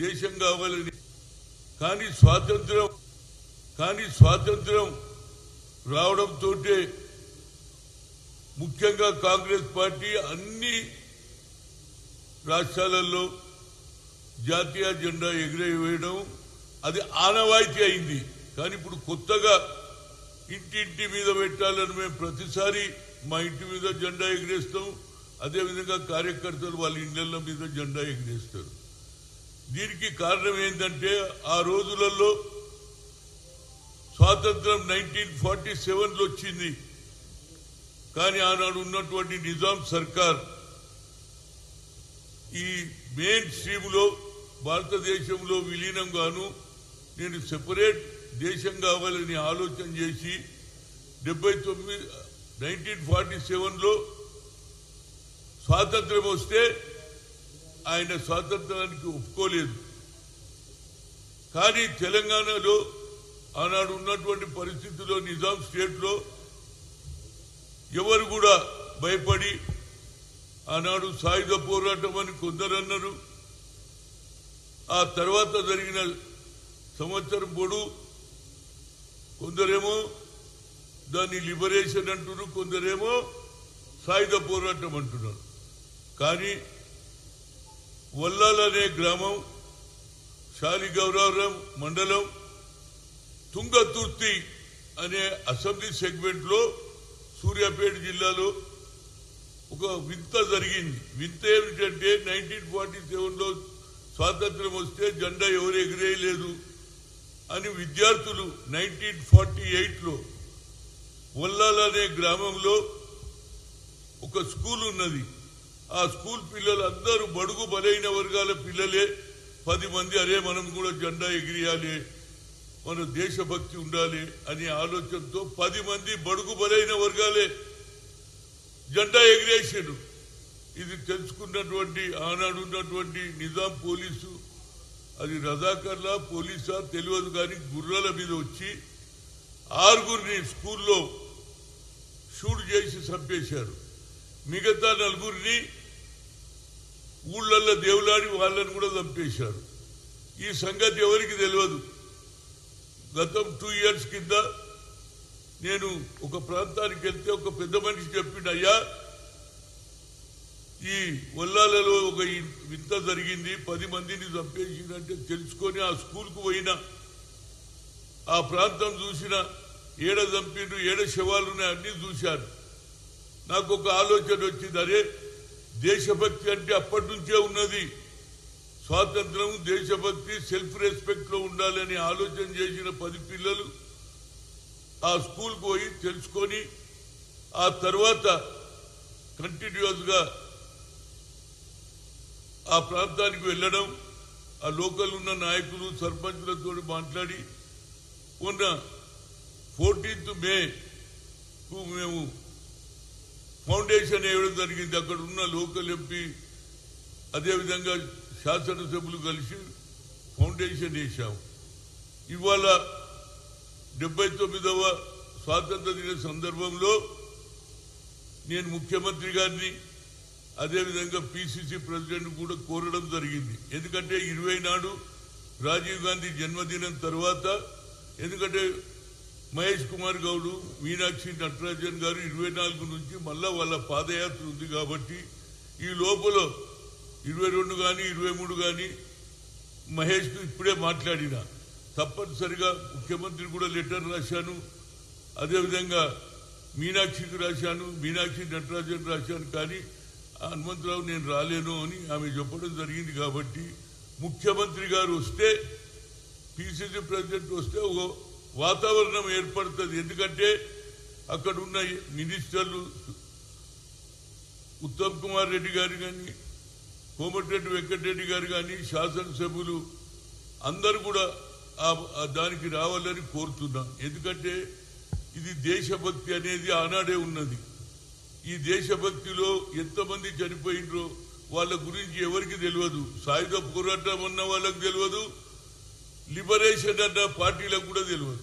దేశం కావాలని కానీ స్వాతంత్రం కానీ స్వాతంత్రం రావడంతో ముఖ్యంగా కాంగ్రెస్ పార్టీ అన్ని రాష్ట్రాలలో జాతీయ జెండా ఎగిరేయడం అది ఆనవాయితీ అయింది. కానీ ఇప్పుడు కొత్తగా ఇంటింటి మీద పెట్టాలని మేము ప్రతిసారి మా ఇంటి మీద జెండా ఎగిరేస్తాం. అదేవిధంగా కార్యకర్తలు వాళ్ళ ఇళ్ళ మీద జెండా ఎగిరేస్తారు. దీనికి కారణం ఏంటంటే ఆ రోజులలో స్వాతంత్రం నైన్టీన్ ఫార్టీ సెవెన్లో వచ్చింది. కానీ ఆనాడు ఉన్నటువంటి నిజాం సర్కార్ ఈ మెయిన్ స్ట్రీమ్లో భారతదేశంలో విలీనం గాను నేను సెపరేట్ దేశం కావాలని ఆలోచన చేసి డెబ్బై తొమ్మిది నైన్టీన్ ఫార్టీ సెవెన్లో స్వాతంత్రం వస్తే ఆయన స్వాతంత్రానికి ఒప్పుకోలేదు. కానీ తెలంగాణలో ఆనాడు ఉన్నటువంటి పరిస్థితుల్లో నిజాం స్టేట్లో ఎవరు కూడా భయపడి ఆనాడు సాయుధ పోరాటం అని కొందరు అన్నారు ఆ తర్వాత జరిగిన సంవత్సరం పొడు కొందరేమో దాన్ని లిబరేషన్ అంటున్నారు కొందరేమో సాయుధ పోరాటం అంటున్నారు. కానీ వల్లాల్ అనే గ్రామం శాలిగౌరవరం మండలం తుంగతుర్తి అనే అసెంబ్లీ సెగ్మెంట్లో సూర్యాపేట జిల్లాలో ఒక వింత జరిగింది. వింత ఏమిటంటే నైన్టీన్ ఫార్టీ సెవెన్లో స్వాతంత్రం వస్తే జెండా ఎవరు ఎగిరేయలేదు అని విద్యార్థులు నైన్టీన్ ఫార్టీ ఎయిట్లో వల్లాల్ అనే గ్రామంలో ఒక స్కూల్ ఉన్నది. ఆ స్కూల్ పిల్లలు అందరూ బడుగు బలైన వర్గాల పిల్లలే. పది మంది అరే మనం కూడా జెండా ఎగిరియాలి. మన దేశభక్తి ఉండాలి అనే ఆలోచనతో పది మంది బడుగు బలైన వర్గాలే జెండా ఎగిరేసాడు ఇది తెలుసుకున్నటువంటి ఆనాడు ఉన్నటువంటి నిజాం పోలీసు అది రజాకర్లా పోలీసా తెలియదు కానీ గుర్రాల మీద వచ్చి ఆరుగురిని స్కూల్లో షూట్ చేసి చంపేశారు. మిగతా నలుగురిని ఊళ్ళల్లో దేవులాడి వాళ్ళని కూడా చంపేశారు. ఈ సంగతి ఎవరికి తెలియదు. గతం టూ ఇయర్స్ కింద నేను ఒక ప్రాంతానికి వెళ్తే ఒక పెద్ద మనిషి చెప్పిండు అయ్యా ఈ ఒల్లాలలో ఒక వింత జరిగింది పది మందిని చంపేసిందంటే తెలుసుకొని ఆ స్కూల్కు పోయిన ఆ ప్రాంతం చూసిన ఏడ చంపిండ్రు ఏడ శవాలున్నాయి అన్నీ చూశాను నాకు ఒక ఆలోచన వచ్చింది అరే దేశభక్తి అంటే అప్పటి నుంచే ఉన్నది. స్వాతంత్రం దేశభక్తి సెల్ఫ్ రెస్పెక్ట్లో ఉండాలని ఆలోచన చేసిన పది పిల్లలు ఆ స్కూల్ పోయి తెలుసుకొని ఆ తర్వాత కంటిన్యూస్గా ఆ ప్రాంతానికి వెళ్ళడం ఆ లోకల్ ఉన్న నాయకులు సర్పంచులతో మాట్లాడి ఉన్న ఫోర్టీన్త్ మే మేము ఫౌండేషన్ వేయడం జరిగింది అక్కడ ఉన్న లోకల్ ఎంపీ అదేవిధంగా శాసనసభ్యులు కలిసి ఫౌండేషన్ వేశాం. ఇవాళ డెబ్బై తొమ్మిదవ స్వాతంత్ర దిన సందర్భంలో నేను ముఖ్యమంత్రి గారిని అదేవిధంగా పిసిసి ప్రెసిడెంట్ కూడా కోరడం జరిగింది. ఎందుకంటే ఇరవై నాడు రాజీవ్ గాంధీ జన్మదినం తర్వాత ఎందుకంటే మహేష్ కుమార్ గౌడు మీనాక్షి నటరాజన్ గారు ఇరవై నాలుగు నుంచి మళ్ళా వాళ్ళ పాదయాత్ర ఉంది కాబట్టి ఈ లోపల ఇరవై రెండు కానీ ఇరవై మూడు కానీ మహేష్కు ఇప్పుడే మాట్లాడిన. తప్పనిసరిగా ముఖ్యమంత్రి కూడా లెటర్ రాశాను. అదేవిధంగా మీనాక్షికి రాశాను మీనాక్షి నటరాజన్ రాశాను కానీ ఆ హనుమంతరావు నేను రాలేను అని ఆమె చెప్పడం జరిగింది కాబట్టి ముఖ్యమంత్రి గారు వస్తే పిసిసి ప్రెసిడెంట్ వస్తే ఒక వాతావరణం ఏర్పడుతుంది. ఎందుకంటే అక్కడ ఉన్న మినిస్టర్లు ఉత్తమ్ కుమార్ రెడ్డి గారు కానీ కోమటిరెడ్డి వెంకటరెడ్డి గారు కానీ శాసనసభ్యులు అందరూ కూడా దానికి రావాలని కోరుతున్నాం. ఎందుకంటే ఇది దేశభక్తి అనేది ఆనాడే ఉన్నది. ఈ దేశభక్తిలో ఎంతమంది చనిపోయినరో వాళ్ళ గురించి ఎవరికి తెలియదు. సాయుధ పోరాటం ఉన్న వాళ్ళకి తెలియదు. లిబరేషన్ అన్న పార్టీలకు కూడా తెలియదు.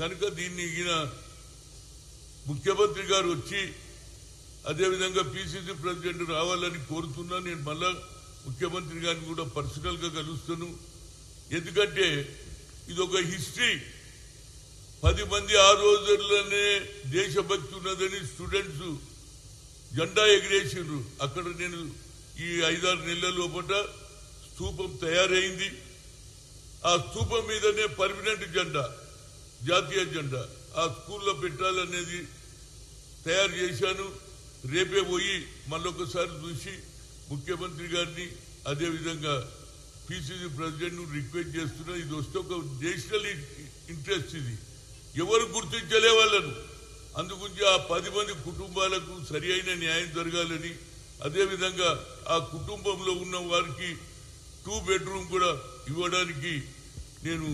కనుక దీన్ని ఈయన ముఖ్యమంత్రి గారు వచ్చి అదేవిధంగా పిసిసి ప్రెసిడెంట్ రావాలని కోరుతున్నా. నేను మళ్ళా ముఖ్యమంత్రి గారిని కూడా పర్సనల్గా కలుస్తాను. ఎందుకంటే ఇది ఒక హిస్టరీ పది మంది ఆ రోజుల్లోనే దేశభక్తి ఉన్నదని స్టూడెంట్స్ జెండా ఎగిరేసిండ్రు. అక్కడ నేను ఈ ఐదారు నెలల లోపల స్థూపం తయారైంది. ఆ స్థూపం మీదనే పర్మనెంట్ జెండా జాతీయ జెండా. ఆ స్కూల్లో పెట్టాలనేది తయారు చేశాను. రేపే పోయి మళ్ళొకసారి చూసి ముఖ్యమంత్రి గారిని అదేవిధంగా పిసిసి ప్రెసిడెంట్ రిక్వెస్ట్ చేస్తున్నా. ఇది వస్తే ఒక నేషనల్ ఇంట్రెస్ట్ ఇది. ఎవరు గుర్తించలే వాళ్ళను అందుగురించి ఆ పది మంది కుటుంబాలకు సరి అయిన న్యాయం జరగాలని అదేవిధంగా ఆ కుటుంబంలో ఉన్న వారికి టూ బెడ్రూమ్ కూడా ఇవ్వడానికి నేను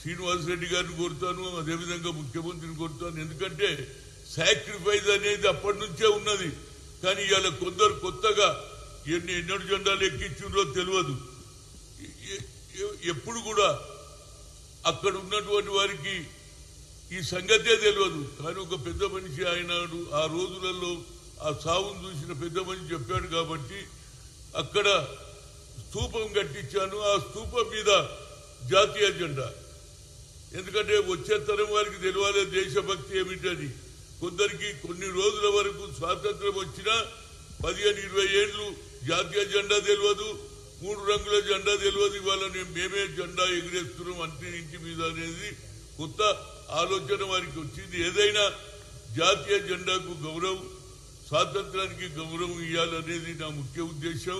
శ్రీనివాసరెడ్డి గారిని కోరుతాను అదేవిధంగా ముఖ్యమంత్రిని కోరుతాను. ఎందుకంటే సాక్రిఫైస్ అనేది అప్పటి నుంచే ఉన్నది. కానీ ఇవాళ కొందరు కొత్తగా ఎన్ని ఎన్నడు జెండాలు ఎక్కించిండ్రో తెలియదు. ఎప్పుడు కూడా అక్కడ ఉన్నటువంటి వారికి ఈ సంగతే తెలియదు. కానీ ఒక పెద్ద మనిషి ఆయన ఆ రోజులలో ఆ సావును చూసిన పెద్ద మనిషి చెప్పాడు కాబట్టి అక్కడ స్థూపం కట్టించాను ఆ స్థూపం మీద జాతీయ జెండా. ఎందుకంటే వచ్చే తరం వారికి తెలియాలి దేశభక్తి ఏమిటని కొందరికి కొన్ని రోజుల వరకు స్వాతంత్రం వచ్చినా పదిహేను ఇరవై ఏళ్ళు జాతీయ జెండా తెలియదు మూడు రంగుల జెండా తెలియదు ఇవాళ మేమే జెండా ఎగిరేస్తున్నాం అంటి ఇంటి మీద అనేది కొత్త ఆలోచన వారికి వచ్చింది. ఏదైనా జాతీయ జెండాకు గౌరవం స్వాతంత్రానికి గౌరవం ఇవ్వాలనేది నా ముఖ్య ఉద్దేశం.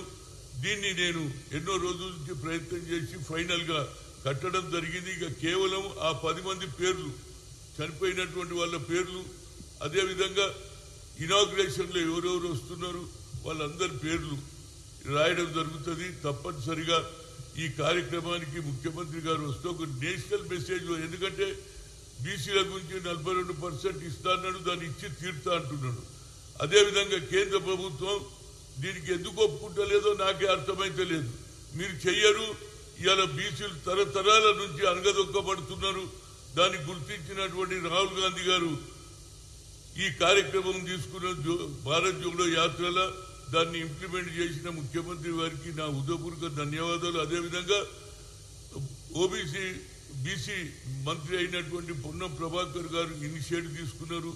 దీన్ని నేను ఎన్నో రోజుల నుంచి ప్రయత్నం చేసి ఫైనల్గా కట్టడం జరిగింది. ఇక కేవలం ఆ పది మంది పేర్లు చనిపోయినటువంటి వాళ్ళ పేర్లు అదేవిధంగా ఇనాగ్రేషన్లో ఎవరెవరు వస్తున్నారు వాళ్ళందరి పేర్లు రాయడం జరుగుతుంది. తప్పనిసరిగా ఈ కార్యక్రమానికి ముఖ్యమంత్రి గారు వస్తే ఒక నేషనల్ మెసేజ్ ఎందుకంటే బీసీల గురించి నలభై రెండు పర్సెంట్ ఇస్తాన్నాడు దాన్ని ఇచ్చి తీరుతా అంటున్నాడు. అదేవిధంగా కేంద్ర ప్రభుత్వం దీనికి ఎందుకు ఒప్పుకుంటలేదో నాకే అర్థమైతే లేదు మీరు చెయ్యరు ఇవాళ బీసీలు తరతరాల నుంచి అనగదొక్కబడుతున్నారు దాన్ని గుర్తించినటువంటి రాహుల్ గాంధీ గారు ఈ కార్యక్రమం తీసుకున్న జో- భారత్ జోడో యాత్రల దాన్ని ఇంప్లిమెంట్ చేసిన ముఖ్యమంత్రి వారికి నా ఉదయపూర్వక ధన్యవాదాలు. అదేవిధంగా ఓబీసీ బీసీ మంత్రి అయినటువంటి పొన్నం ప్రభాకర్ గారు ఇనిషియేటివ్ తీసుకున్నారు.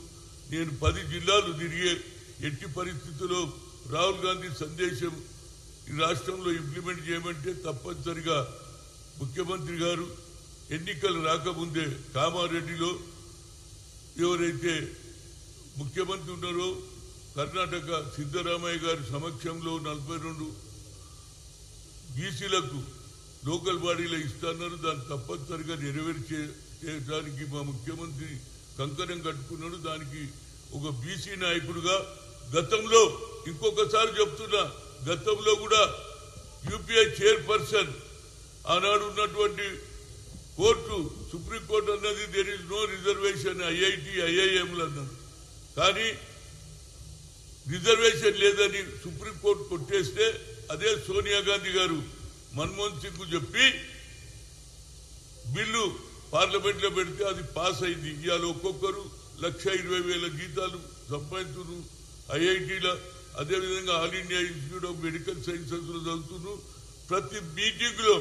నేను పది జిల్లాలు తిరిగే ఎట్టి పరిస్థితుల్లో రాహుల్ గాంధీ సందేశం ఈ రాష్ట్రంలో ఇంప్లిమెంట్ చేయమంటే తప్పనిసరిగా ముఖ్యమంత్రి గారు ఎన్నికలు రాకముందే కామారెడ్డిలో ఎవరైతే ముఖ్యమంత్రి ఉన్నారో కర్ణాటక సిద్ధరామయ్య గారి సమక్షంలో నలభై రెండు బీసీలకు లోకల్ బాడీలో ఇస్తున్నారు దాన్ని తప్పనిసరిగా నెరవేర్చే చేయడానికి మా ముఖ్యమంత్రి కంకణం కట్టుకున్నాడు. దానికి ఒక బీసీ నాయకుడుగా గతంలో ఇంకొకసారి చెప్తున్నా గతంలో కూడా యూపీఐ చైర్పర్సన్ ఆనాడు ఉన్నటువంటి కోర్టు సుప్రీంకోర్టు అన్నది there is no reservation IIT ఐఐఎంలు అన్నారు. కానీ రిజర్వేషన్ లేదని సుప్రీంకోర్టు కొట్టేస్తే అదే సోనియా గాంధీ గారు మన్మోహన్ సింగ్కు చెప్పి బిల్లు పార్లమెంట్లో పెడితే అది పాస్ అయింది. ఇవాళ ఒక్కొక్కరు లక్ష ఇరవై వేల గీతాలు సంపాదించున్నారు ఐఐటీలో అదేవిధంగా all India institute of medical సైన్సెస్లో చదువుతున్నారు ప్రతి మీటింగ్లో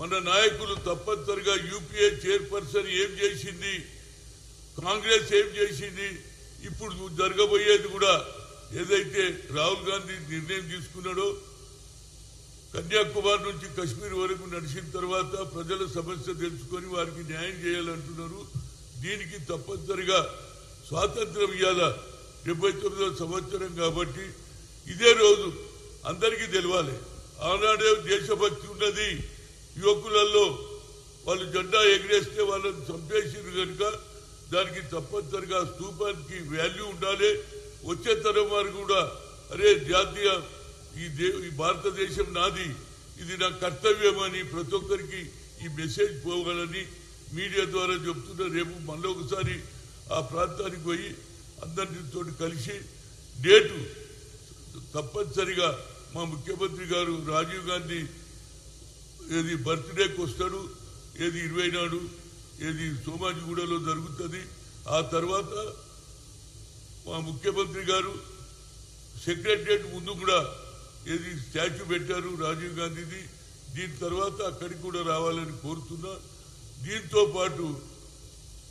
మన నాయకులు తప్పనిసరిగా యూపీఏ చైర్పర్సన్ ఏం చేసింది కాంగ్రెస్ ఏం చేసింది ఇప్పుడు జరగబోయేది కూడా ఏదైతే రాహుల్ గాంధీ నిర్ణయం తీసుకున్నాడో కన్యాకుమారి నుంచి కశ్మీర్ వరకు నడిచిన తర్వాత ప్రజల సమస్య తెలుసుకొని వారికి న్యాయం చేయాలంటున్నారు. దీనికి తప్పనిసరిగా స్వాతంత్రం ఇవ్వాలా డెబ్బై తొమ్మిదవ సంవత్సరం కాబట్టి ఇదే రోజు అందరికీ తెలవాలి. ఆనాడే దేశభక్తి ఉన్నది. యువకులలో వాళ్ళు జెండా ఎగిరేస్తే వాళ్ళని చంపేసారు కనుక దానికి తప్పనిసరిగా స్తూపానికి వాల్యూ ఉండాలి. వచ్చే తరం వారు కూడా అరే జాతీయ ఈ దే ఈ భారతదేశం నాది ఇది నా కర్తవ్యం అని ప్రతి ఒక్కరికి ఈ మెసేజ్ పోగలని మీడియా ద్వారా చెప్తున్నా రేపు మళ్ళీ ఒకసారి ఆ ప్రాంతానికి పోయి అందరితో కలిసి డేటు తప్పనిసరిగా మా ముఖ్యమంత్రి గారు రాజీవ్ గాంధీ ఏది బర్త్డేకి వస్తాడు ఏది ఇరవై నాడు ఏది సోమాజిగూడలో జరుగుతుంది. ఆ తర్వాత మా ముఖ్యమంత్రి గారు సెక్రటరియట్ ముందు కూడా ఏది స్టాచ్యూ పెట్టారు రాజీవ్ గాంధీది. దీని తర్వాత అక్కడికి కూడా రావాలని కోరుతున్నా. దీంతో పాటు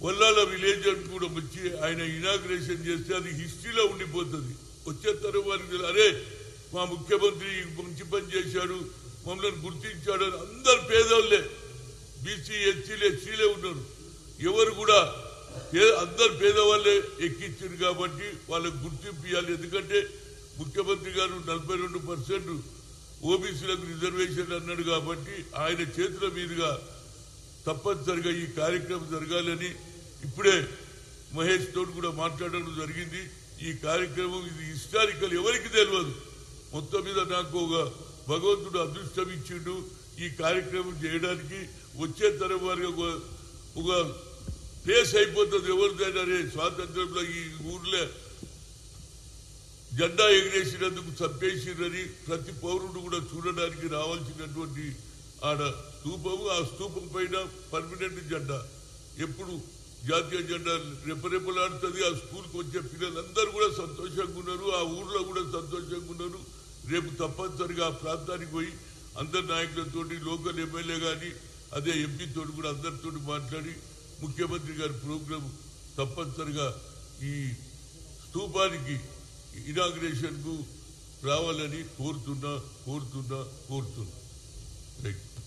వల్లాల విలేజ్ అని కూడా వచ్చి ఆయన ఇనాగ్రేషన్ చేస్తే అది హిస్టరీలో ఉండిపోతుంది. వచ్చే తర్వాత అరే మా ముఖ్యమంత్రి మంచి పని చేశాడు మమ్మల్ని గుర్తించాడు అని అందరు పేదోళ్ళే. బీసీ ఎస్సీలు ఎస్సీలే ఉన్నారు. ఎవరు కూడా అందరు పేదవాళ్ళే ఎక్కించారు కాబట్టి వాళ్ళకు గుర్తింపు ఇవ్వాలి. ఎందుకంటే ముఖ్యమంత్రి గారు నలభై రెండు పర్సెంట్ ఓబీసీలకు రిజర్వేషన్ అన్నాడు కాబట్టి ఆయన చేతుల మీదుగా తప్పనిసరిగా ఈ కార్యక్రమం జరగాలని ఇప్పుడే మహేష్ తోడు కూడా మాట్లాడడం జరిగింది. ఈ కార్యక్రమం ఇది హిస్టారికల్ ఎవరికి తెలియదు మొత్తం మీద నాకు ఒక భగవంతుడు అదృష్టం ఇచ్చిండు. ఈ కార్యక్రమం చేయడానికి వచ్చే తరం వారికి ఒక ఒక ప్లేస్ అయిపోతుంది ఎవరిదైనా. స్వాతంత్రంలో ఈ ఊర్లో జెండా ఎగిరేసినందుకు చంపేసిరని ప్రతి పౌరుడు కూడా చూడడానికి రావాల్సినటువంటి ఆడ స్తూపము ఆ స్తూపం పైన పర్మనెంట్ జెండా. ఎప్పుడు జాతీయ జెండా రెపరెపలాడుతుంది. ఆ స్కూల్కి వచ్చే పిల్లలందరూ కూడా సంతోషంగా ఉన్నారు. ఆ ఊర్లో కూడా సంతోషంగా ఉన్నారు. రేపు తప్పనిసరిగా ఆ ప్రాంతానికి పోయి అందరి నాయకులతోటి లోకల్ ఎమ్మెల్యే కానీ అదే ఎంపీతో కూడా అందరితో మాట్లాడి ముఖ్యమంత్రి గారి ప్రోగ్రాం తప్పనిసరిగా ఈ స్తూపానికి ఇనాగ్రేషన్కు రావాలని కోరుతున్నా కోరుతున్నా కోరుతున్నా. రైట్.